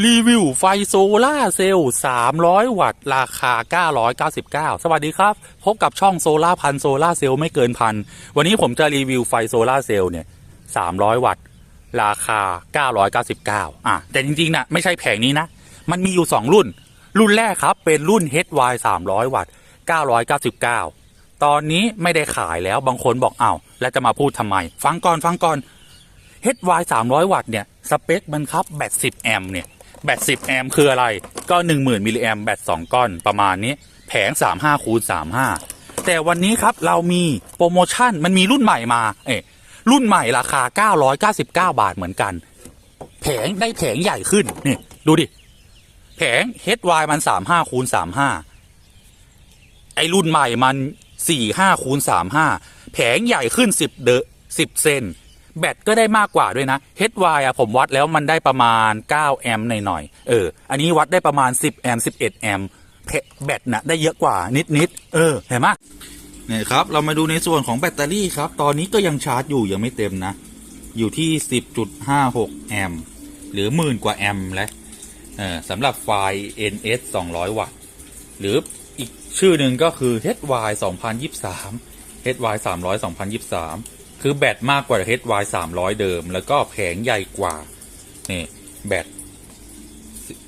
รีวิวไฟโซล่าเซลล์300 วัตต์ ราคา 999 สวัสดีครับ พบกับช่องโซล่าพันโซล่าเซลล์ไม่เกินพัน วันนี้ผมจะรีวิวไฟโซล่าเซลล์เนี่ย 300 วัตต์ ราคา 999 อะ แต่จริงๆนะไม่ใช่แผงนี้นะ มันมีอยู่ 2 รุ่น รุ่นแรกครับ เป็นรุ่น HY 300 วัตต์ 999 ตอนนี้ไม่ได้ขายแล้ว บางคนบอกอ้าว แล้วจะมาพูดทำไม ฟังก่อน ฟังก่อน HY 300 วัตต์เนี่ย สเปคมันครับแบต10แอมป์เนี่ย แบต10 แอมป์คืออะไร ก็ 10,000มิลลิแอมป์แบต2 ก้อนประมาณนี้ แผง 35คูณ35 แต่วันนี้ครับเรามีโปรโมชั่นมันมีรุ่นใหม่มา เอ๊รุ่นใหม่ราคา 999 บาทเหมือนกัน แผงได้แผงใหญ่ขึ้น นี่ ดูดิ แผง HY มัน 35คูณ35 ไอรุ่นใหม่มัน 45คูณ35 แผงใหญ่ขึ้น 10 เดอ10 เซน แบตก็ได้มากกว่าด้วยนะ HY อะผมวัดแล้วมันได้ประมาณ 9 แอมป์หน่อยๆเออ อันนี้วัดได้ประมาณ 10 แอมป์11 แอมป์แพแบตนะได้เยอะกว่านิดๆเออ เห็นไหมเนี่ยครับ เรามาดูในส่วนของแบตเตอรี่ครับ ตอนนี้ก็ยังชาร์จอยู่ยังไม่เต็มนะ อยู่ที่ 10.56 แอมป์หรือหมื่นกว่าแอมป์แล้วเออสำหรับไฟล์ NS 200 วัตต์ หรืออีกชื่อหนึ่งก็คือ HY 2023 HY 300 2023 คือแบตมากกว่า HY 300 เดิม แล้วก็แผงใหญ่กว่า นี่แบต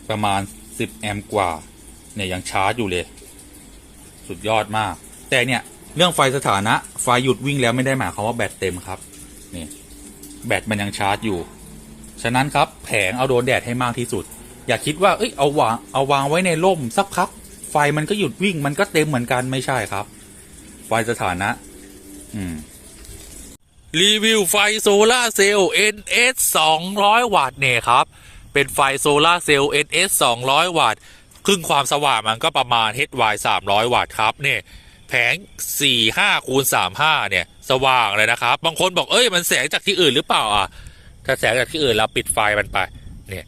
ประมาณ 10 แอมป์กว่า เนี่ยยังชาร์จอยู่เลย สุดยอดมาก แต่เนี่ยเรื่องไฟสถานะ ไฟหยุดวิ่งแล้วไม่ได้หมายความว่าแบตเต็มครับ นี่ แบตมันยังชาร์จอยู่ ฉะนั้นครับแผงเอาโดนแดดให้มากที่สุด อย่าคิดว่า เอ้ยเอาวางเอาวางไว้ในร่มสักพัก ไฟมันก็หยุดวิ่งมันก็เต็มเหมือนกันไม่ใช่ครับ ไฟสถานะ อืม รีวิวไฟโซลาร์เซลล์ NS 200 วัตต์เนี่ยครับ เป็นไฟโซลาร์เซลล์ NS 200 วัตต์ ครึ่งความสว่างมันก็ประมาณ HY 300 วัตต์ครับเนี่ยแผง 45คูณ35 เนี่ย สว่างเลยนะครับ บางคนบอกเอ้ยมันแสงจากที่อื่นหรือเปล่าอะ ถ้าแสงจากที่อื่นเราปิดไฟมันไป เนี่ย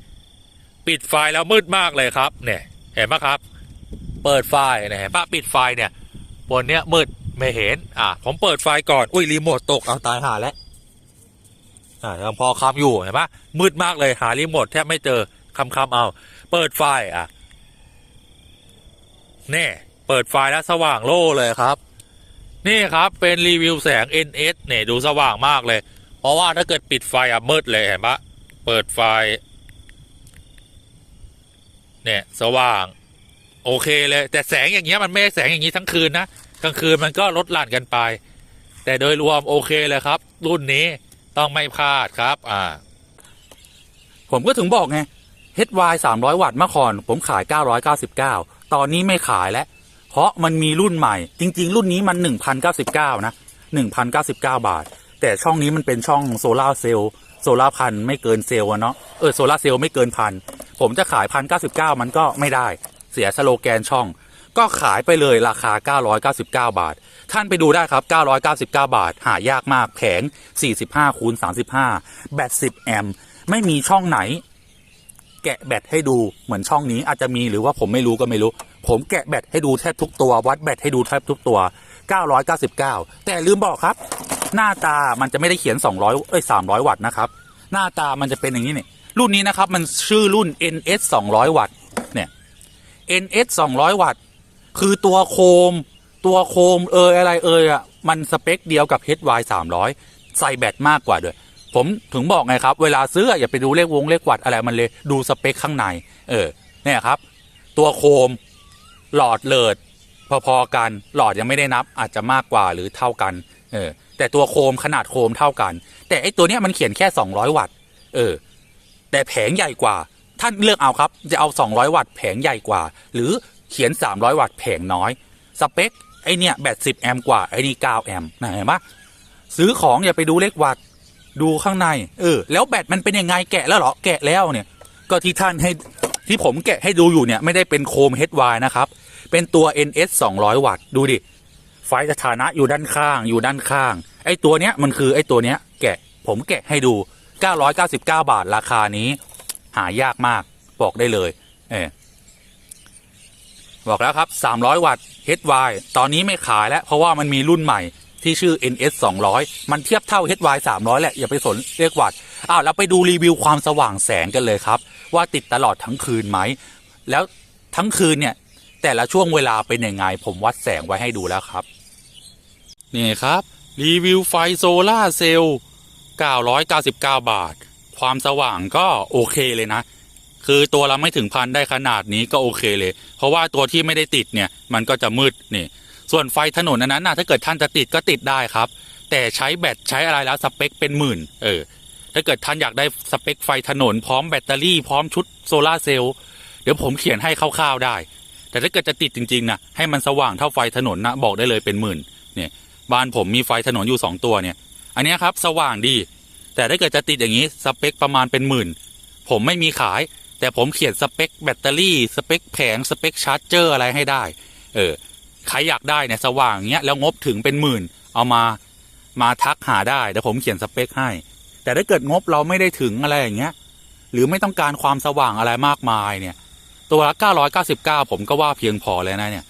ปิดไฟแล้วมืดมากเลยครับ เนี่ย เห็นไหมครับ เปิดไฟเนี่ยเห็นปะปิดไฟเนี่ยบนเนี้ยมืด ไม่เห็น อะ ผมเปิดไฟก่อน อุ้ยรีโมทตก เอาตายหาแล้ว อ่ายังพอคำอยู่เห็นปะมืดมากเลยหารีโมทแทบไม่เจอคำคำๆเอา เปิดไฟอะนี่เปิดไฟแล้วสว่างโล่เลยครับ นี่ครับเป็นรีวิวแสง NS เนี่ยดูสว่างมากเลย เพราะว่าถ้าเกิดปิดไฟอะมืดเลยเห็นปะเปิดไฟ เนี่ยสว่าง โอเคเลย แต่แสงอย่างเงี้ยมันไม่แสงอย่างนี้ทั้งคืนนะ กลางคืนมันก็ลดหลั่นกันไป แต่โดยรวมโอเคเลยครับ รุ่นนี้ต้องไม่พลาดครับอ่า ผมก็ถึงบอกไง HY 300 วัตต์เมื่อก่อน ผมขาย 999 ตอนนี้ไม่ขายแล้ว เพราะมันมีรุ่นใหม่ จริง ๆ รุ่นนี้มัน 1,099 นะ 1,099 บาท แต่ช่องนี้มันเป็นช่องโซลาเซลล์โซลาพันไม่เกินเซลล์เนาะเออโซลาเซลล์ไม่เกินพันผมจะขาย1,099มันก็ไม่ได้ เสียสโลแกนช่อง ก็ขายไปเลยราคา 999 บาท ท่านไปดูได้ครับ 999 บาท หายากมากแผง 45คูณ35 แบต 10 แอมป์ไม่มีช่องไหน แกะแบตให้ดูเหมือนช่องนี้อาจจะมีหรือว่าผมไม่รู้ก็ไม่รู้ ผมแกะแบตให้ดูแทบทุกตัว วัดแบตให้ดูแทบทุกตัว 999 แต่ลืมบอกครับ หน้าตามันจะไม่ได้เขียน 200 เอ้ย 300 วัตต์นะครับ หน้าตามันจะเป็นอย่างนี้เนี่ยรุ่นนี้นะครับมันชื่อรุ่น NS 200 วัตต์เนี่ย NS 200 วัตต์ คือตัวโคม ตัวโคมเอยอะไรเอยอะมันสเปคเดียวกับ HY 300 ใส่แบตมากกว่าด้วย ผมถึงบอกไงครับ เวลาซื้ออย่าไปดูเลขวงเลขวัตต์อะไรมันเลยดูสเปคข้างใน เออเนี่ยครับ ตัวโคมหลอดเลิด พอๆกันหลอดยังไม่ได้นับอาจจะมากกว่าหรือเท่ากัน เออ แต่ตัวโคมขนาดโคมเท่ากัน แต่ไอตัวเนี้ยมันเขียนแค่ 200 วัตต์ เออ แต่แผงใหญ่กว่าท่านเลือกเอาครับ จะเอา 200 วัตต์แผงใหญ่กว่า หรือ ขียน 300 วัตต์แผงน้อย สเปค ไอเนี่ยแบต10 แอมป์กว่า ไอนี่9แอมป์นะเห็นปะซื้อของอย่าไปดูเลขวัตต์ดูข้างใน เออ แล้วแบตมันเป็นยังไงแกะแล้วเหรอ แกะแล้วเนี่ย ก็ที่ท่านให้ที่ผมแกะให้ดูอยู่เนี่ย ไม่ได้เป็นโคม HY นะครับ เป็นตัว NS 200 วัตต์ดูดิ ไฟสถานะอยู่ด้านข้างอยู่ด้านข้าง ไอตัวเนี้ยมันคือไอตัวเนี้ยแกะผมแกะให้ดู 999 บาทราคานี้ หายากมากบอกได้เลย เออ บอกแล้วครับ 300 วัตต์ HY ตอนนี้ไม่ขายแล้ว เพราะว่ามันมีรุ่นใหม่ที่ชื่อ NS 200 มันเทียบเท่า HY 300 แหละ อย่าไปสนเรียกวัตต์อ้าวเราไปดูรีวิวความสว่างแสงกันเลยครับ ว่าติดตลอดทั้งคืนไหม แล้วทั้งคืนเนี่ย แต่ละช่วงเวลาเป็นยังไง ผมวัดแสงไว้ให้ดูแล้วครับ นี่ครับ รีวิวไฟโซล่าเซลล์999 บาท ความสว่างก็โอเคเลยนะ คือตัวเราไม่ถึงพันได้ขนาดนี้ก็โอเคเลย เพราะว่าตัวที่ไม่ได้ติดเนี่ยมันก็จะมืดนี่ ส่วนไฟถนนอันนั้นนะถ้าเกิดท่านจะติดก็ติดได้ครับ แต่ใช้แบตใช้อะไรแล้วสเปคเป็นหมื่น เออ ถ้าเกิดท่านอยากได้สเปคไฟถนนพร้อมแบตเตอรี่พร้อมชุดโซลาเซลล์เดี๋ยวผมเขียนให้คร่าวๆได้ แต่ถ้าเกิดจะติดจริงๆนะให้มันสว่างเท่าไฟถนนนะบอกได้เลยเป็นหมื่น เนี่ยบ้านผมมีไฟถนนอยู่สองตัวเนี่ย อันนี้ครับสว่างดี แต่ถ้าเกิดจะติดอย่างนี้สเปคประมาณเป็นหมื่น ผมไม่มีขาย แต่ผมเขียนสเปคแบตเตอรี่สเปคแผงสเปคชาร์จเจอร์อะไรให้ได้ เออใครอยากได้เนี่ยสว่างเงี้ยแล้วงบถึงเป็นหมื่น เอามามาทักหาได้เดี๋ยวผมเขียนสเปคให้ แต่ถ้าเกิดงบเราไม่ได้ถึงอะไรอย่างเงี้ย หรือไม่ต้องการความสว่างอะไรมากมายเนี่ย ตัวละ 999 ผมก็ว่าเพียงพอแล้วนะเนี่ย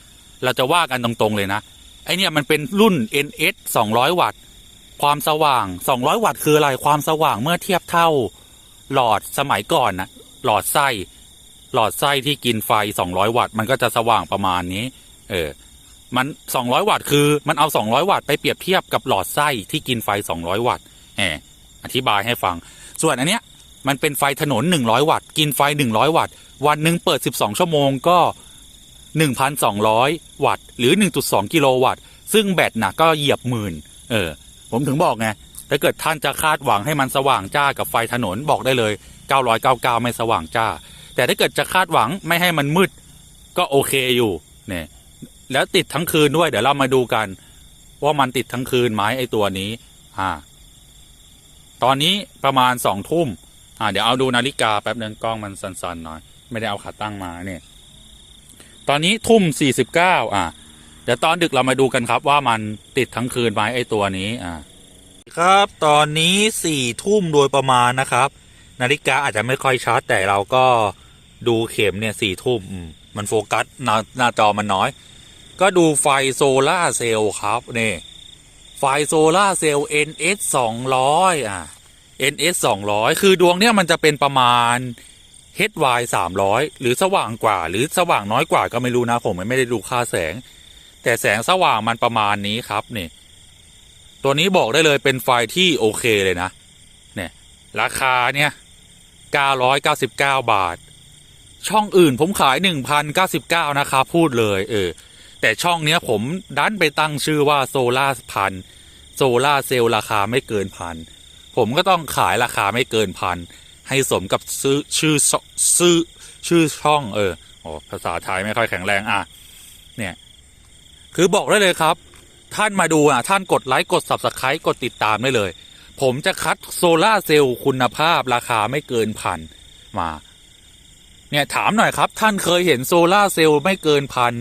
เราจะว่ากันตรงๆเลยนะไอเนี่ยมันเป็นรุ่น NS 200 วัตต์ ความสว่าง 200 วัตต์คืออะไรความสว่างเมื่อเทียบเท่าหลอดสมัยก่อนนะ หลอดไส้ หลอดไส้ที่กินไฟ 200 วัตต์ มันก็จะสว่างประมาณนี้ เออ มัน 200 วัตต์คือ มันเอา 200 วัตต์ไปเปรียบเทียบกับหลอดไส้ที่กินไฟ 200 วัตต์แหมอธิบายให้ฟัง ส่วนอันเนี้ยมันเป็นไฟถนน 100 วัตต์ กินไฟ 100 วัตต์ วันหนึ่งเปิด 12 ชั่วโมงก็ 1,200 วัตต์ หรือ 1.2 กิโลวัตต์ ซึ่งแบตนะก็เหยียบหมื่น เออ ผมถึงบอกไง ถ้าเกิดท่านจะคาดหวังให้มันสว่างจ้ากับไฟถนนบอกได้เลย 999 ไม่สว่างจ้า แต่ถ้าเกิดจะคาดหวังไม่ให้มันมืด ก็โอเคอยู่เนี่ยแล้วติดทั้งคืนด้วย เดี๋ยวเรามาดูกัน ว่ามันติดทั้งคืนไหมไอตัวนี้ อ่า ตอนนี้ประมาณสองทุ่มอ่า เดี๋ยวเอาดูนาฬิกาแป๊บนึงกล้องมันสั่นๆหน่อย ไม่ได้เอาขาตั้งมาเนี่ย ตอนนี้ทุ่มสี่สิบเก้าอ่าเดี๋ยวตอนดึกเรามาดูกันครับ ว่ามันติดทั้งคืนไหมไอตัวนี้ อ่า ครับ ตอนนี้สี่ทุ่มโดยประมาณนะครับ นาฬิกาอาจจะไม่ค่อยชัดแต่เราก็ดูเข็มเนี่ยสี่ทุ่มมันโฟกัสหน้าหน้าจอมันน้อย ก็ดูไฟโซล่าเซลล์ครับนี่ไฟโซล่าเซลล์ NS 200อะ NS 200 คือดวงเนี้ยมันจะเป็นประมาณ HY 300 หรือสว่างกว่า หรือสว่างน้อยกว่าก็ไม่รู้นะผมไม่ได้ดูค่าแสง แต่แสงสว่างมันประมาณนี้ครับนี่ ตัวนี้บอกได้เลยเป็นไฟที่โอเคเลยนะ เนี่ย ราคาเนี่ย 999 บาท ช่องอื่นผมขาย 1,099 นะครับ พูดเลย เออ แต่ช่องเนี้ยผมดันไปตั้งชื่อว่าโซลาพันโซลาเซลล์ราคาไม่เกินพัน ผมก็ต้องขายราคาไม่เกินพัน ให้สมกับซื้อชื่อซื้อชื่อช่อง เออโอ้ภาษาไทยไม่ค่อยแข็งแรงอะ เนี่ย คือบอกได้เลยครับ ท่านมาดูอะ ท่านกดไลค์กด subscribe กดติดตามได้เลย ผมจะคัดโซล่าเซลล์คุณภาพราคาไม่เกินพันมา เนี่ยถามหน่อยครับ ท่านเคยเห็นโซล่าเซลล์ไม่เกินพัน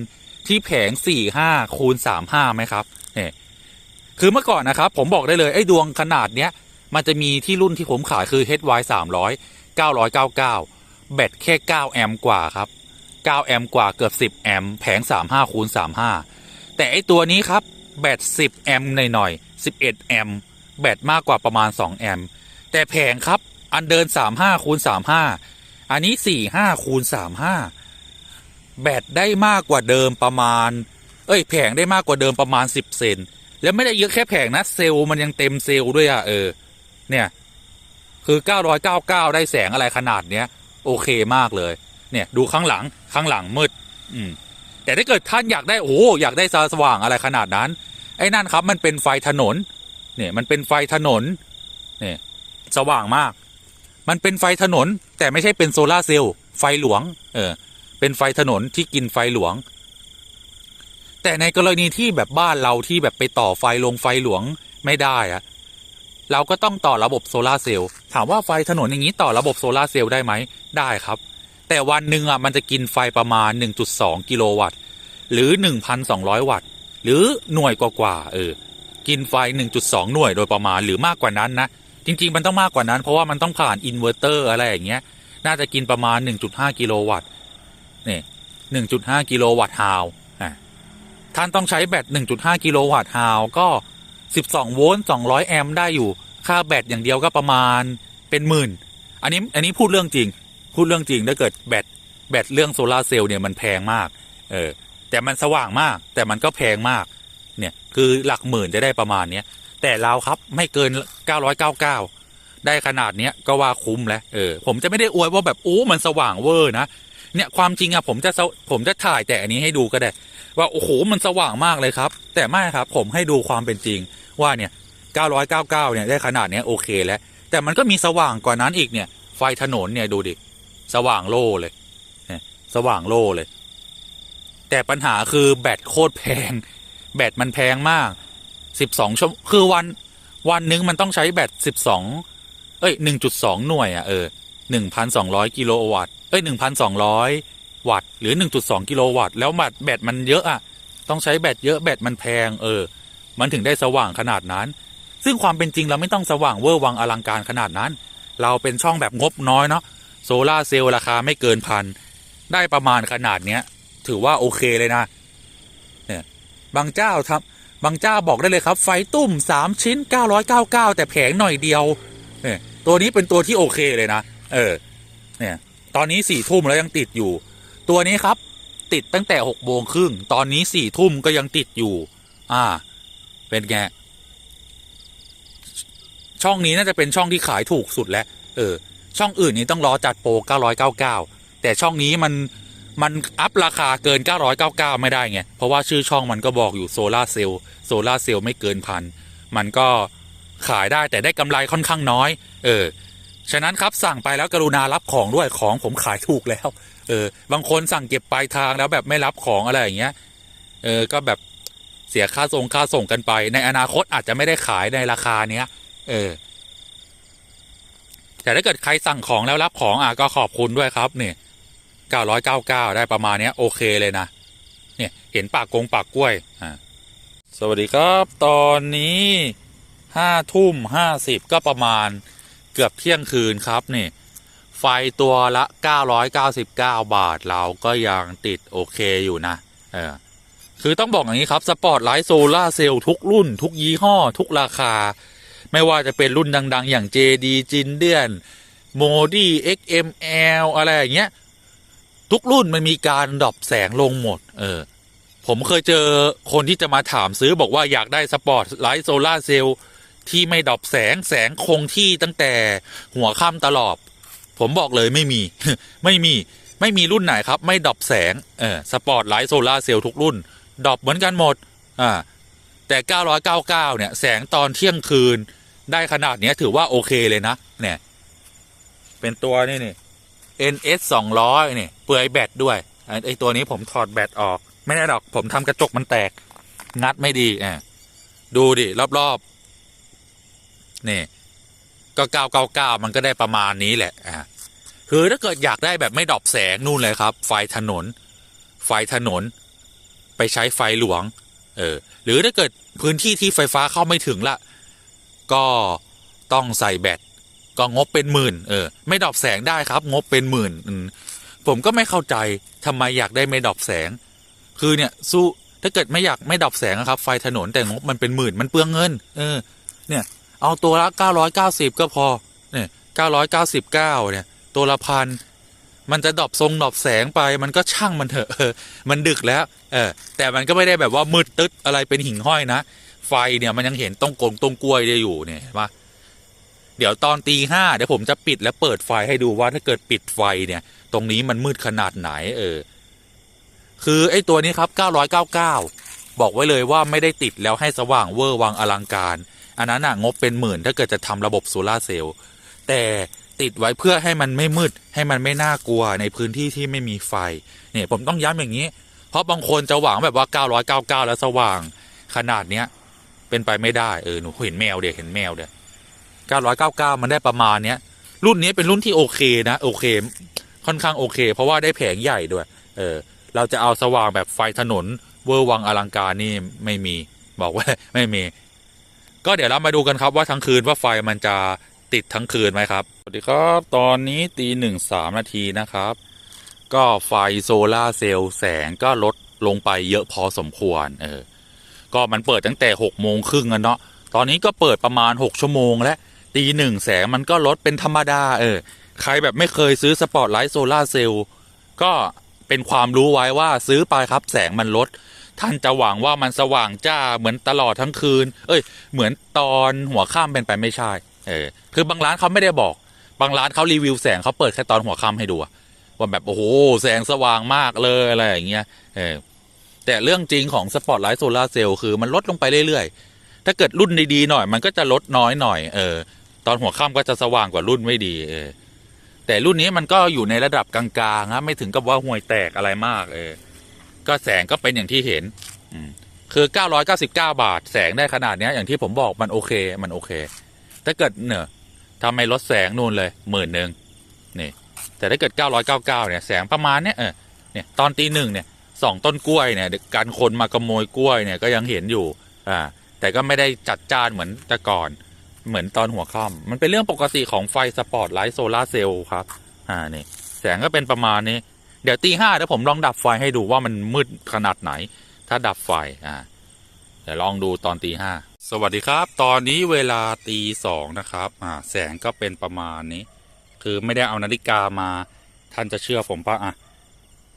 ที่แผงสี่ห้าคูณสามห้าไหมครับ เนี่ย คือเมื่อก่อนนะครับ ผมบอกได้เลยไอ้ดวงขนาดเนี้ย มันจะมีที่รุ่นที่ผมขายคือ HY 300 999 แบตแค่ 9 แอมป์กว่าครับ 9 แอมป์กว่าเกือบ 10 แอมป์แผง 35คูณ35 แต่ไอ้ตัวนี้ครับ แบต 10 แอมป์หน่อยๆ11 แอมป์ แบตมากกว่าประมาณ 2 แอมป์แต่แผงครับอันเดิน 35คูณ35 อันนี้ 45คูณ35 แบตได้มากกว่าเดิมประมาณ เอ้ย แผงได้มากกว่าเดิมประมาณ 10 เซนแล้วไม่ได้เยอะแค่แผงนะเซลล์มันยังเต็มเซลล์ด้วยอะเออ เนี่ย คือ 999 ได้แสงอะไรขนาดเนี้ย โอเคมากเลย เนี่ยดูข้างหลังข้างหลังมืด อืมแต่ถ้าเกิดท่านอยากได้โอ้อยากได้สว่างอะไรขนาดนั้น ไอ้นั่นครับมันเป็นไฟถนน เนี่ยมันเป็นไฟถนนเนี่ยสว่างมาก มันเป็นไฟถนนแต่ไม่ใช่เป็นโซลาเซลล์ไฟหลวงเออเป็นไฟถนนที่กินไฟหลวง แต่ในกรณีที่แบบบ้านเราที่แบบไปต่อไฟลงไฟหลวงไม่ได้อะเราก็ต้องต่อระบบโซลาเซลล์ถามว่าไฟถนนอย่างนี้ต่อระบบโซลาเซลล์ได้ไหมได้ครับ แต่วันหนึ่งอะมันจะกินไฟประมาณ 1.2 กิโลวัตต์ หรือ 1,200 วัตต์ หรือหน่วยกว่าๆเออ กินไฟ 1.2 หน่วยโดยประมาณหรือมากกว่านั้นนะ จริง ๆ มันต้องมากกว่านั้น เพราะว่ามันต้องผ่านอินเวอร์เตอร์อะไรอย่างเงี้ย น่าจะกินประมาณ 1.5 กิโลวัตต์นี่1.5 กิโลวัตต์ฮาวท่านต้องใช้แบต 1.5 กิโลวัตต์ฮาวก็ 12 โวลต์ 200 แอมป์ได้อยู่ ค่าแบตอย่างเดียวก็ประมาณเป็นหมื่น อันนี้ อันนี้พูดเรื่องจริง พูดเรื่องจริง ถ้าเกิดแบต แบตเรื่องโซลาเซลล์เนี่ยมันแพงมาก เออ แต่มันสว่างมาก แต่มันก็แพงมาก เนี่ยคือหลักหมื่นจะได้ประมาณเนี้ยแต่เราครับไม่เกิน 999 ได้ขนาดเนี้ยก็ว่าคุ้มแล้วเออผมจะไม่ได้อวยว่าแบบโอ้มันสว่างเวอร์นะเนี่ยความจริงอะผมจะสผมจะถ่ายแต่อันนี้ให้ดูก็ได้ ว่าโอ้โหมันสว่างมากเลยครับ แต่ไม่ครับผมให้ดูความเป็นจริงว่าเนี่ย 999 เนี่ยได้ขนาดเนี้ยโอเคแล้ว แต่มันก็มีสว่างกว่านั้นอีกเนี่ยไฟถนนเนี่ยดูดิสว่างโล่เลยเนี่ยสว่างโล่เลย แต่ปัญหาคือแบตโคตรแพง แบตมันแพงมาก 12ชั่วคือวันวันนึงมันต้องใช้แบต 12 เอ้ย 1.2 หน่วยอะเออ 1,200 กิโลวัตต์ เอ้ย 1,200 วัตต์ หรือ 1.2 กิโลวัตต์ แล้วแบตแบตมันเยอะอะ ต้องใช้แบตเยอะแบตมันแพง เออ มันถึงได้สว่างขนาดนั้น ซึ่งความเป็นจริงเราไม่ต้องสว่างเวอร์วังอลังการขนาดนั้น เราเป็นช่องแบบงบน้อยเนาะ โซลาเซลล์ราคาไม่เกินพัน ได้ประมาณขนาดเนี้ย ถือว่าโอเคเลยนะ เนี่ย บางเจ้าทำบางเจ้าบอกได้เลยครับ ไฟตุ้มสามชิ้น 999 แต่แผงหน่อยเดียวเนี่ยตัวนี้เป็นตัวที่โอเคเลยนะ เออ เนี่ย ตอนนี้สี่ทุ่มแล้วยังติดอยู่ ตัวนี้ครับ ติดตั้งแต่หกโมงครึ่ง ตอนนี้สี่ทุ่มก็ยังติดอยู่ อ่า เป็นไง ช่องนี้น่าจะเป็นช่องที่ขายถูกสุดแล้ว เออ ช่องอื่นนี้ต้องรอจัดโปร999 แต่ช่องนี้มัน มันอัพราคาเกิน 999 ไม่ได้ไง เพราะว่าชื่อช่องมันก็บอกอยู่โซลาเซลล์โซลาเซลล์ไม่เกินพัน มันก็ขายได้แต่ได้กำไรค่อนข้างน้อย เออ ฉะนั้นครับสั่งไปแล้วกรุณารับของด้วยของผมขายถูกแล้ว เออ บางคนสั่งเก็บปลายทางแล้วแบบไม่รับของอะไรอย่างเงี้ย เออ ก็แบบเสียค่าส่งค่าส่งกันไป ในอนาคตอาจจะไม่ได้ขายในราคาเนี้ย เออ แต่ถ้าเกิดใครสั่งของแล้วรับของอะก็ขอบคุณด้วยครับเนี่ย 999ได้ประมาณเนี้ยโอเคเลยนะ เนี่ยเห็นปากกงปากกล้วยอ่าสวัสดีครับตอนนี้ห้าทุ่มห้าสิบก็ประมาณเกือบเที่ยงคืนครับนี่ไฟตัวละ 999 บาท เราก็ยังติดโอเคอยู่นะ เออ คือต้องบอกอย่างนี้ครับ สปอร์ตไลท์โซล่าเซลล์ทุกรุ่น ทุกยี่ห้อ ทุกราคา ไม่ว่าจะเป็นรุ่นดัง ๆ อย่าง JD จินเดียนโมดี XML อะไรอย่างเงี้ย ทุกรุ่นมันมีการดรอปแสงลงหมด เออ ผมเคยเจอคนที่จะมาถามซื้อบอกว่าอยากได้สปอร์ตไลท์โซล่าเซลล์ที่ไม่ดรอปแสงแสงคงที่ตั้งแต่หัวค่ำตลอด ผมบอกเลยไม่มี ไม่มี ไม่มีรุ่นไหนครับ ไม่ดรอปแสง เออ สปอร์ตไลท์โซล่าเซลล์ทุกรุ่นดรอปเหมือนกันหมด อ่า แต่ 999 เนี่ย แสงตอนเที่ยงคืนได้ขนาดนี้ถือว่าโอเคเลยนะ เนี่ย เป็นตัวนี่นี่ NS 200เนี่ยเปลือยแบตด้วยไอตัวนี้ผมถอดแบตออก ไม่ได้หรอกผมทำกระจกมันแตก งัดไม่ดีอะดูดิ รอบๆนี่ก็999มันก็ได้ประมาณนี้แหละอะคือถ้าเกิดอยากได้แบบไม่ดรอปแสงนู่นเลยครับ ไฟถนน ไฟถนน ไปใช้ไฟหลวง เออ หรือถ้าเกิดพื้นที่ที่ไฟฟ้าเข้าไม่ถึงละ ก็ต้องใส่แบต ก็งบเป็นหมื่นเออไม่ดอปแสงได้ครับ งบเป็นหมื่นผมก็ไม่เข้าใจทำไมอยากได้ไม่ดอปแสง คือเนี่ยสู้ถ้าเกิดไม่อยากไม่ดอปแสงครับ ไฟถนนแต่งบมันเป็นหมื่นมันเปลืองเงิน เออ เนี่ย เอาตัวละเก้าร้อยเก้าสิบก็พอ เนี่ยเก้าร้อยเก้าสิบเก้าเนี่ย ตัวละพันมันจะดอปทรงดอปแสงไปมันก็ช่างมันเถอะมันดึกแล้ว เออ แต่มันก็ไม่ได้แบบว่ามืดตึ๊ดอะไรเป็นหิ่งห้อยนะไฟเนี่ยมันยังเห็นต้งกงต้งกล้วยได้อยู่เนี่ยเห็นปะ เดี๋ยวตอนตีห้าเดี๋ยวผมจะปิดและเปิดไฟให้ดูว่าถ้าเกิดปิดไฟเนี่ย ตรงนี้มันมืดขนาดไหนเออ คือไอ้ตัวนี้ครับ 999 บอกไว้เลยว่าไม่ได้ติดแล้วให้สว่างเวอร์วังอลังการ อันนั้นน่ะงบเป็นหมื่นถ้าเกิดจะทำระบบโซลาเซลล์แต่ติดไว้เพื่อให้มันไม่มืด ให้มันไม่น่ากลัวในพื้นที่ที่ไม่มีไฟ เนี่ยผมต้องย้ำอย่างนี้ เพราะบางคนจะหวังแบบว่า 999 แล้วสว่าง ขนาดเนี้ยเป็นไปไม่ได้เออหนูเห็นแมวเดี๋ยวเห็นแมวเดี๋ยว 999 มันได้ประมาณเนี้ย รุ่นนี้เป็นรุ่นที่โอเคนะโอเค ค่อนข้างโอเค เพราะว่าได้แผงใหญ่ด้วย เออ เราจะเอาสว่างแบบไฟถนนเวอร์วังอลังการนี่ไม่มีบอกว่าไม่มี ก็เดี๋ยวเรามาดูกันครับว่าทั้งคืนว่าไฟมันจะติดทั้งคืนไหมครับ สวัสดีครับตอนนี้ตีหนึ่งสามนาทีนะครับ ก็ไฟโซลาเซลล์แสงก็ลดลงไปเยอะพอสมควร เออ ก็มันเปิดตั้งแต่หกโมงครึ่งกันเนาะ ตอนนี้ก็เปิดประมาณหกชั่วโมงแล้ว ตีหนึ่งแสงมันก็ลดเป็นธรรมดา เออ ใครแบบไม่เคยซื้อสปอตไลท์โซลาเซลล์ก็เป็นความรู้ไว้ว่าซื้อไปครับแสงมันลด ท่านจะหวังว่ามันสว่างจ้าเหมือนตลอดทั้งคืน เอ้ย เหมือนตอนหัวค่ำเป็นไปไม่ใช่ เออ คือบางร้านเขาไม่ได้บอก บางร้านเขารีวิวแสงเขาเปิดแค่ตอนหัวค่ำให้ดูว่าแบบโอ้โหแสงสว่างมากเลยอะไรอย่างเงี้ย เออ แต่เรื่องจริงของสปอตไลท์โซลาเซลล์คือมันลดลงไปเรื่อยๆถ้าเกิดรุ่นดีๆหน่อยมันก็จะลดน้อยหน่อย เออ ตอนหัวค่ำก็จะสว่างกว่ารุ่นไม่ดีเออแต่รุ่นนี้มันก็อยู่ในระดับกลางๆนะไม่ถึงกับว่าห่วยแตกอะไรมาก เออ ก็แสงก็เป็นอย่างที่เห็น อืมคือ 999 บาท แสงได้ขนาดนี้อย่างที่ผมบอกมันโอเค มันโอเค ถ้าเกิดเนอะทำไมลดแสงนู่นเลยหมื่นหนึ่งนี่ แต่ถ้าเกิด 999 เนี่ย แสงประมาณเนี้ยเออเนี่ยตอนตีหนึ่งเนี่ยสองต้นกล้วยเนี่ยการคนมาขโมยกล้วยเนี่ยก็ยังเห็นอยู่ อ่า แต่ก็ไม่ได้จัดจ้านเหมือนแต่ก่อน เหมือนตอนหัวค่ำมันเป็นเรื่องปกติของไฟสปอตไลท์โซลาร์เซลล์ครับ อ่านี่แสงก็เป็นประมาณนี้ เดี๋ยวตีห้าเดี๋ยวผมลองดับไฟให้ดูว่ามันมืดขนาดไหน ถ้าดับไฟอ่าเดี๋ยวลองดูตอนตีห้าสวัสดีครับ ตอนนี้เวลาตีสองนะครับ อ่า แสงก็เป็นประมาณนี้ คือไม่ได้เอานาฬิกามา ท่านจะเชื่อผมปะอะ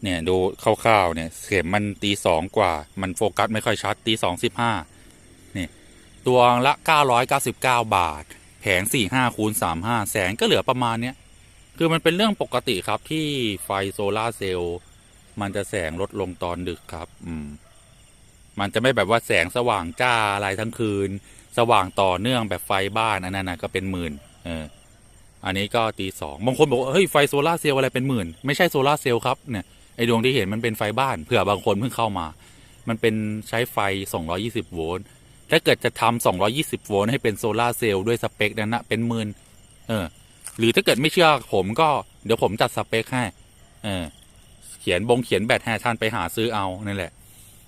เนี่ยดูคร่าวๆเนี่ยเข็มมันตีสองกว่า มันโฟกัสไม่ค่อยชัดตีสองสิบห้า ตัวละเก้าร้อยเก้าสิบเก้าบาท แผงสี่ห้าคูณสามห้าแสงก็เหลือประมาณเนี้ย คือมันเป็นเรื่องปกติครับที่ไฟโซลาร์เซลล์มันจะแสงลดลงตอนดึกครับ อืม มันจะไม่แบบว่าแสงสว่างจ้าอะไรทั้งคืน สว่างต่อเนื่องแบบไฟบ้านอันนั้นนะก็เป็นหมื่น เออ อันนี้ก็ตีสองบางคนบอกเฮ้ยไฟโซลาร์เซลล์อะไรเป็นหมื่น ไม่ใช่โซลาร์เซลล์ครับเนี่ยไอดวงที่เห็นมันเป็นไฟบ้านเผื่อบางคนเพิ่งเข้ามา มันเป็นใช้ไฟ 220 โวลต์ ถ้าเกิดจะทำ220 โวลต์ให้เป็นโซลาร์เซลล์ด้วยสเปคนั้นนะเป็นหมื่นเออ หรือถ้าเกิดไม่เชื่อผมก็เดี๋ยวผมจัดสเปคให้ เออ เขียนบงเขียนแบตแฮท่านไปหาซื้อเอานั่นแหละ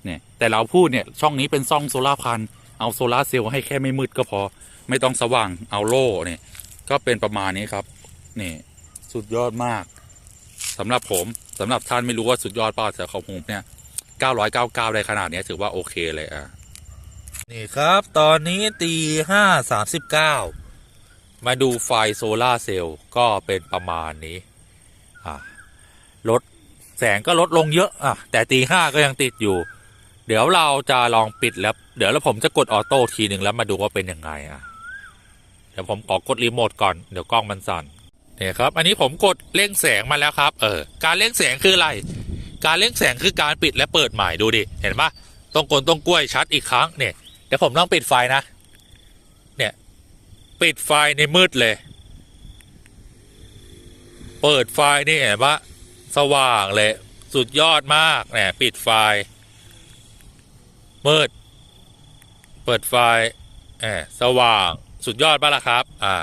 เนี่ย แต่เราพูดเนี่ยช่องนี้เป็นซ่องโซลาร์พันเอาโซลาร์เซลล์ให้แค่ไม่มืดก็พอ ไม่ต้องสว่างเอาโล่เนี่ย ก็เป็นประมาณนี้ครับ นี่ สุดยอดมากสำหรับผมสำหรับท่านไม่รู้ว่าสุดยอดป่าแต่ของผมเนี่ย 999 ได้ขนาดนี้ถือว่าโอเคเลยอะ นี่ครับตอนนี้ตีห้าสามสิบเก้ามาดูไฟโซลาเซลล์ก็เป็นประมาณนี้ลดแสงก็ลดลงเยอะอะแต่ตีห้าก็ยังติดอยู่ เดี๋ยวเราจะลองปิดแล้ว เดี๋ยวแล้วผมจะกดออโต้ทีหนึ่งแล้วมาดูว่าเป็นยังไงอะเดี๋ยวผมขอกดรีโมทก่อนเดี๋ยวกล้องมันสั่นเนี่ยครับ อันนี้ผมกดเร่งแสงมาแล้วครับ เออการเร่งแสงคืออะไร การเร่งแสงคือการปิดและเปิดใหม่ดูดิเห็นปะตรงกลตรงกล้วยชัดอีกครั้งเนี่ย ดี๋ยวผมต้องปิดไฟนะ เนี่ย ปิดไฟในมืดเลย เปิดไฟนี่เห็นปะสว่างเลย สุดยอดมากเนี่ยปิดไฟ มืด เปิดไฟแอบสว่าง สุดยอดปะล่ะครับ อ่า